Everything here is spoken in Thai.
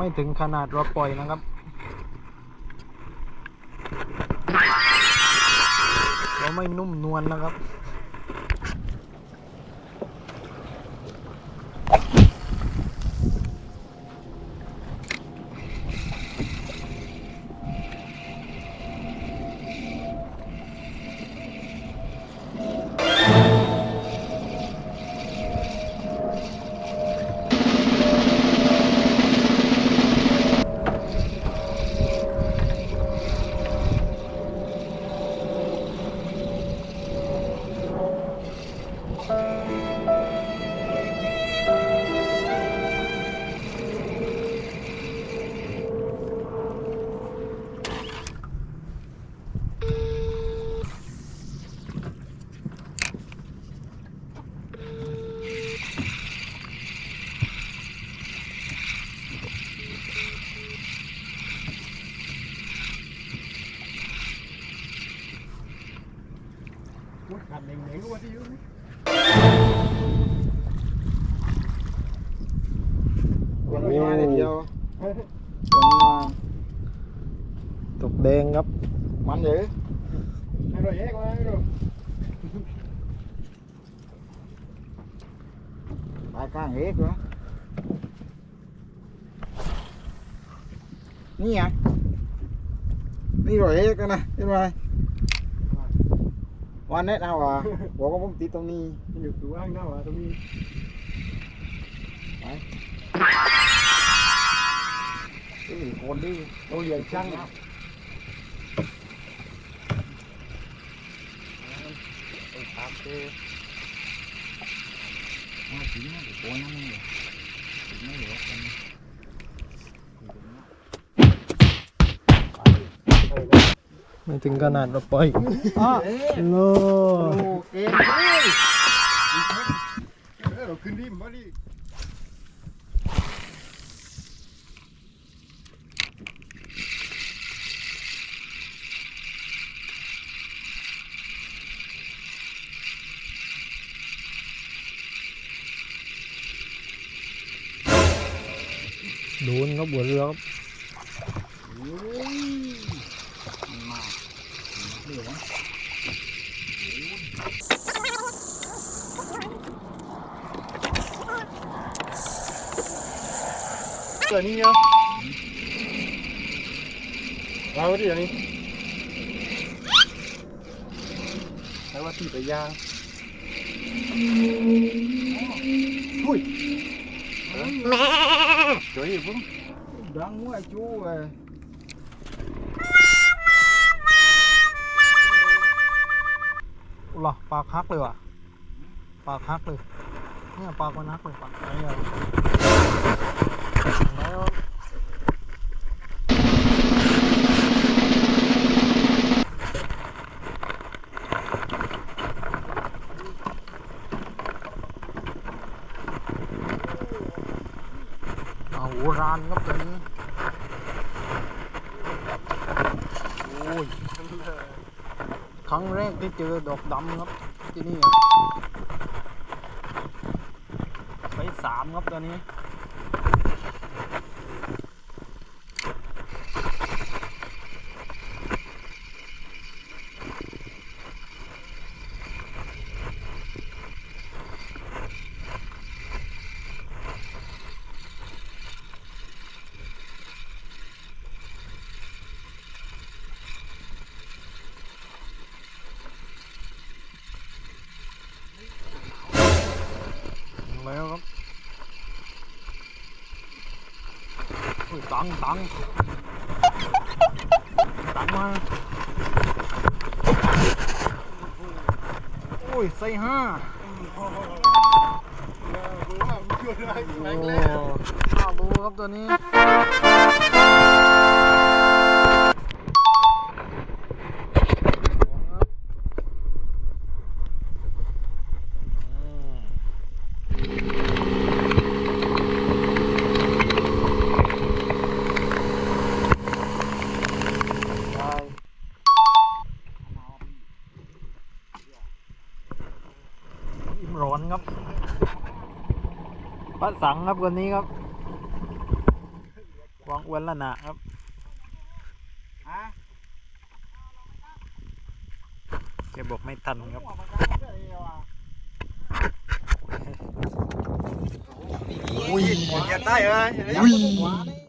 ไม่ถึงขนาดเราปล่อยนะครับเราไม่นุ่มนวลนะครับ luôn vô tục đen gấp. Mạnh dữ. Ai dễ quá rồi bài ca nghĩa quá. Ní vậy? Đi rồi hết cái này đi rồi. วนะเห็นไหมวันนี้เอาอ่ะบอกว่าผมติดตรงนี้ อยู่ตัวข้างหน้าว่ะตรงนี้ นี่คนนี่เราเรียนช่างนะ ครับเ อ๋อจริงนะเดี๋ยวโกนนะมึงเนี่ยไม่เหลือ ย ไม่ถึงขนาดเราปล่อยอะโลโอ้เก่งเลยเออเราขึ้นริมมาดิโดนครับหัวเรือครับ Giờ đi nhá. Vào đi đi. Đấy là thịt phải ra. Ui. Mẹ. Trời ơi, đang ngoài chú à. หรอปลาคักเลยว่ะปลาคักเลยเนี่ยปลาคนนักเลยปลาไอ้เนี่ยแล้วเอาโหรานครับตัวนี้ โอ้ย ครั้งแรกที่เจอดอกดำครับที่นี่ครับไปสามครับตัวนี้ ตังตังตังมาอุ้ยใส่ห้าแล้โอ้ข้าวรู้ครับตัวนี้ ได้อิ่ม ร้อนครับพระสังครับวันนี้ครับวางอวนละนะครับฮะแกบอกไม่ทันครับอุ้ยอยากได้เหรออุ้ยขวานี่